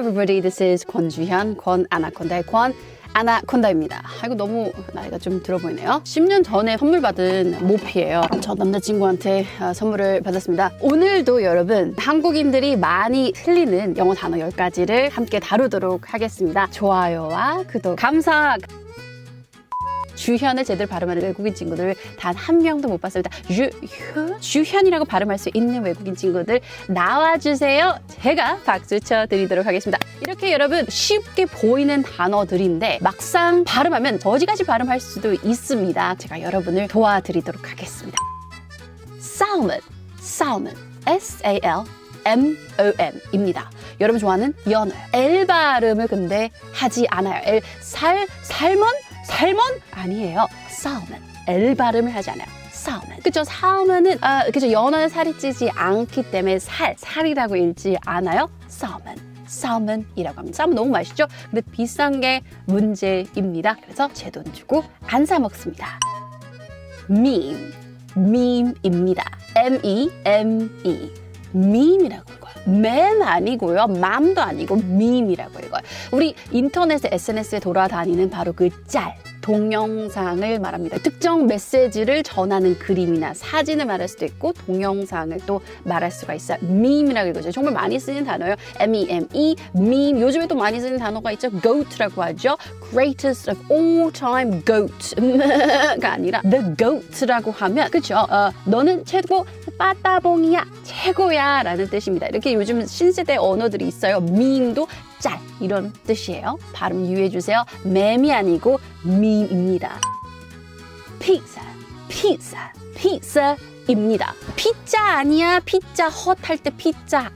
everybody. This is 권주현, 권 아나콘다의 권 아나콘다입니다. 아, 이거 너무 나이가 좀 들어 보이네요. 10년 전에 선물 받은 모피예요. 저 남자친구한테 아, 선물을 받았습니다. 오늘도 여러분 한국인들이 많이 틀리는 영어 단어 10가지를 함께 다루도록 하겠습니다. 좋아요와 구독 감사. 주현을 제대로 발음하는 외국인 친구들 단 한 명도 못 봤습니다. 주, 휴? 주현이라고 발음할 수 있는 외국인 친구들 나와주세요. 제가 박수 쳐드리도록 하겠습니다. 이렇게 여러분 쉽게 보이는 단어들인데 막상 발음하면 거지같이 발음할 수도 있습니다. 제가 여러분을 도와드리도록 하겠습니다. salmon, salmon, S-A-L M-O-N입니다. 여러분 좋아하는 연어. L 발음을 근데 하지 않아요. L, 살, 살몬? 살몬? 아니에요. salmon. L 발음을 않아요. salmon. 그쵸? salmon은, 아, 그쵸? 연어는 살이 찌지 않기 때문에 살, 살이라고 읽지 않아요. salmon. salmon이라고 합니다. salmon 너무 맛있죠? 근데 비싼 게 문제입니다. 그래서 제 돈 주고 안 사 먹습니다. meme, meme입니다. M-E-M-E. Meme이라고 읽어요. 맴 아니고요. 맘도 아니고 meme이라고 읽어요. 우리 인터넷에 SNS에 돌아다니는 바로 그 짤. 동영상을 말합니다. 특정 메시지를 전하는 그림이나 사진을 말할 수도 있고 동영상을 또 말할 수가 있어요. meme이라고 읽어요. 정말 많이 쓰는 단어예요. M-E-M-E, meme. 요즘에 또 많이 쓰는 단어가 있죠. goat라고 하죠. greatest of all time goat가 아니라 the goat라고 하면 그쵸? 어, 너는 최고 빠따봉이야 최고야 라는 뜻입니다. 이렇게 요즘 신세대 언어들이 있어요. meme도 짤 이런 뜻이에요. 발음 유의해 주세요. 맴이 아니고 meme입니다. 피자, 피자, 피자입니다. 피자 아니야, 피자 헛할 때 피자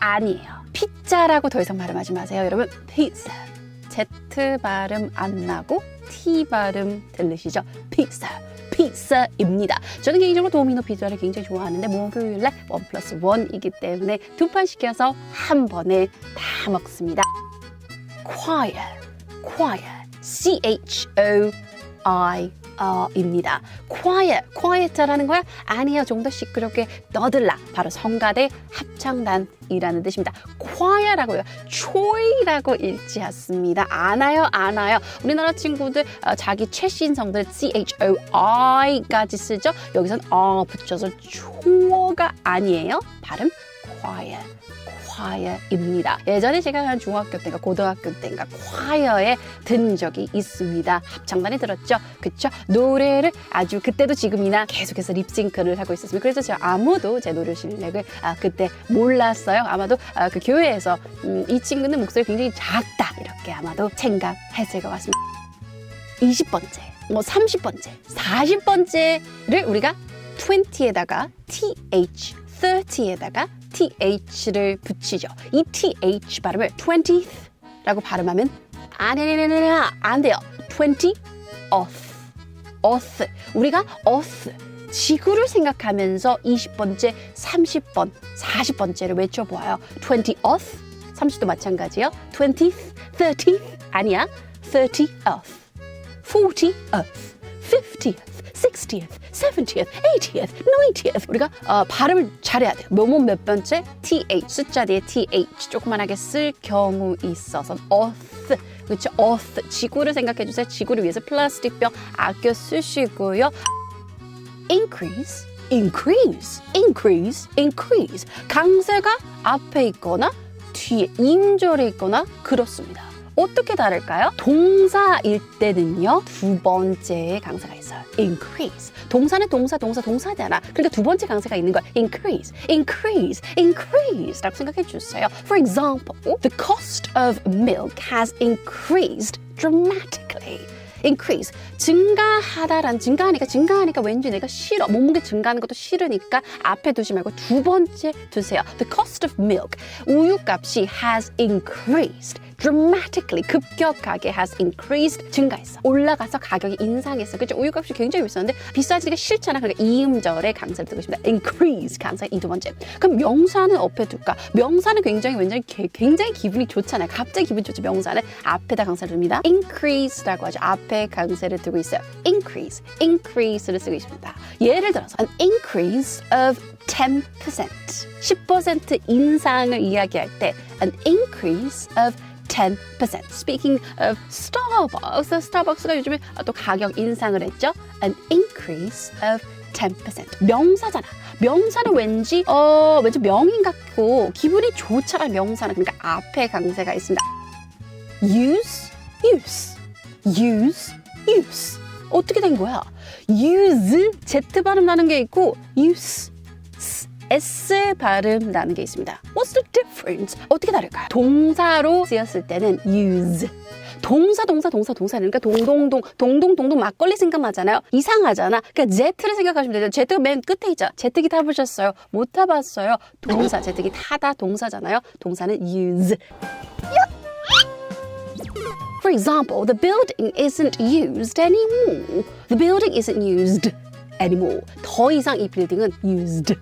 아니에요. 피자라고 더 이상 발음하지 마세요, 여러분. 피자. Z 발음 안 나고 T 발음 들리시죠? 피자. 피자입니다. 저는 개인적으로 도미노 피자를 굉장히 좋아하는데 목요일날 원 플러스 원이기 때문에 두 판 시켜서 한 번에 다 먹습니다. quiet, quiet, C H O I 어 입니다. quiet, quiet라는 거야? 아니요, 좀더 시끄럽게 떠들라. 바로 성가대 합창단이라는 뜻입니다. quiet라고요. 초이라고 읽지 않습니다. 아나요, 아나요. 우리나라 친구들 어, 자기 최신 성들 C H O I까지 쓰죠. 여기선 어 붙여서 초어가 아니에요. 발음 quiet. 콰이어입니다. 예전에 제가 한 중학교 때인가 고등학교 때인가 콰이어에 든 적이 있습니다. 합창단에 들었죠. 그쵸? 노래를 아주 그때도 지금이나 계속해서 립싱크를 하고 있었습니다. 그래서 제가 아무도 제 노래 실력을 아, 그때 몰랐어요. 아마도 아, 그 교회에서 음, 이 친구는 목소리 굉장히 작다 이렇게 아마도 생각했을 것 같습니다. 20번째, 뭐 30번째, 40번째를 우리가 20에다가 th, 30에다가 th를 붙이죠. 이 th 발음을 20th라고 발음하면 아니아니아니 안 돼요. 20th, earth. 우리가 earth, 지구를 생각하면서 20번째, 30번, 40번째를 외쳐보아요. 20 earth, 30도 마찬가지요. 20th, 30th 아니야. 30 earth, 40 earth, 50th. 60th, 70th, 80th, 90th. 우리가 어, 발음을 잘해야 돼요. 뭐뭐 몇 번째 th 숫자 뒤에 th 조그만하게 쓸 경우 있어서 earth 그렇죠? earth 지구를 생각해 주세요. 지구를 위해서 플라스틱 병 아껴 쓰시고요. increase, increase, increase, increase. 강세가 앞에 있거나 뒤에 임절에 있거나 그렇습니다. 어떻게 다를까요? 동사일 때는요 두 번째 강세가 있어요. increase. 동사는 동사, 동사, 동사잖아. 그러니까 두 번째 강세가 있는 거야. increase, increase, increase라고 생각해 주세요. For example, the cost of milk has increased dramatically. increase 증가하다란 증가하니까 증가하니까 왠지 내가 싫어 몸무게 증가하는 것도 싫으니까 앞에 두지 말고 두 번째 두세요. The cost of milk 우유 값이 has increased dramatically 급격하게 has increased 증가했어. 올라가서 가격이 인상했어. 그죠 우유값이 굉장히 비쌌는데 비싸지기가 싫잖아 그러니까 이음절에 강사를 두고 싶다. increase 강사 이두 번째. 그럼 명사는 앞에 둘까 명사는 굉장히 굉장히 굉장히 기분이 좋잖아요. 갑자기 기분 좋죠. 명사는 앞에다 강사를 둡니다. increase라고 하죠. 앞에 강세를 두고 있어요. increase, increase를 쓰고 있습니다. 예를 들어서 an increase of 10%, 10% 인상을 이야기할 때 an increase of 10%. Speaking of Starbucks, 스타벅스가 요즘에 또 가격 인상을 했죠. An increase of 10%. 명사잖아. 명사는 왠지 어 왠지 명인 같고 기분이 좋잖아 명사는 그러니까 앞에 강세가 있습니다. use, use, use, use. 어떻게 된 거야? use, Z 발음 나는 게 있고 use, S, S 발음 나는 게 있습니다. What's the difference? 어떻게 다를까요? 동사로 쓰였을 때는 use. 동사 동사 동사 동사 그러니까 동동동 동동동동 막걸리 생각나잖아요. 이상하잖아. 그러니까 Z를 생각하시면 되죠. Z가 맨 끝에 있죠. 제트기 타보셨어요? 못 타봤어요. 동사 제트기 타다 동사잖아요. 동사는 use. For example, the building isn't used anymore. The building isn't used anymore. 더 이상 이 빌딩은 used.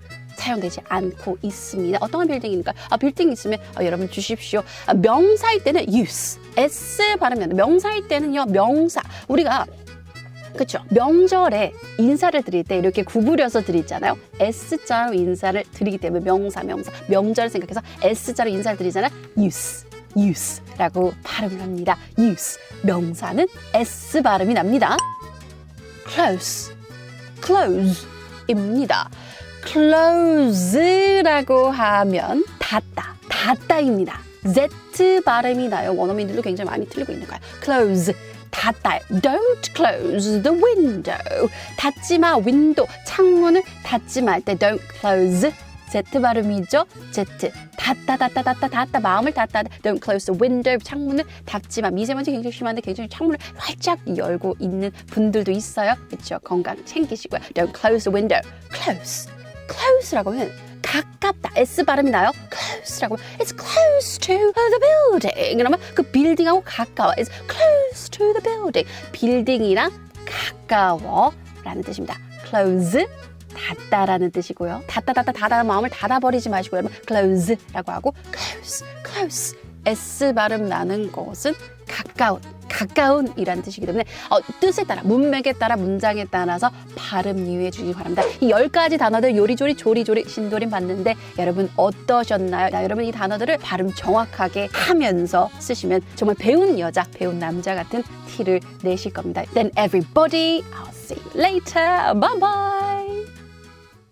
사용되지 않고 있습니다. 어떤 빌딩입니까? 아, 빌딩 있으면 아, 여러분 주십시오. 아, 명사일 때는 use. S 발음이 안 돼. 명사일 때는요, 명사. 우리가 그렇죠. 명절에 인사를 드릴 때 이렇게 구부려서 드리잖아요. S자로 인사를 드리기 때문에 명사, 명사, 명절 생각해서 S자로 인사를 드리잖아요. use, use라고 발음을 합니다. use. 명사는 S 발음이 납니다. close, close입니다. Close라고 하면 닫다, 닫다입니다. Z 발음이 나요. 원어민들도 굉장히 많이 틀리고 있는 거야. close. 닫다. Don't close the window. 닫지 마. 윈도. 창문을 닫지 마. 할 때 don't close. Z 발음이죠. Z. 닫다, 닫다, 닫다, 닫다. 마음을 닫다. Don't close the window. 창문을 닫지 마. 미세먼지 굉장히 심한데 굉장히 창문을 활짝 열고 있는 분들도 있어요. 그렇죠. 건강 챙기시고요. Don't close the window. Close. Close라고 하면 가깝다. S 발음이 나요. close라고 하면 it's close to the building. 그러면 그 빌딩하고 가까워. It's close to the building. 빌딩이랑 가까워 라는 뜻입니다. close 닫다라는 뜻이고요. 닫다 닫다 닫아 마음을 닫아버리지 마시고요. close라고 하고 close close S 발음 나는 것은 가까운 가까운이라는 뜻이기 때문에 어, 뜻에 따라 문맥에 따라 문장에 따라서 발음 유의해 주시기 바랍니다. 이 열 가지 단어들 요리조리 조리조리 신도림 봤는데 여러분 어떠셨나요? 자, 여러분 이 단어들을 발음 정확하게 하면서 쓰시면 정말 배운 여자, 배운 남자 같은 티를 내실 겁니다. Then everybody, I'll see you later. Bye bye.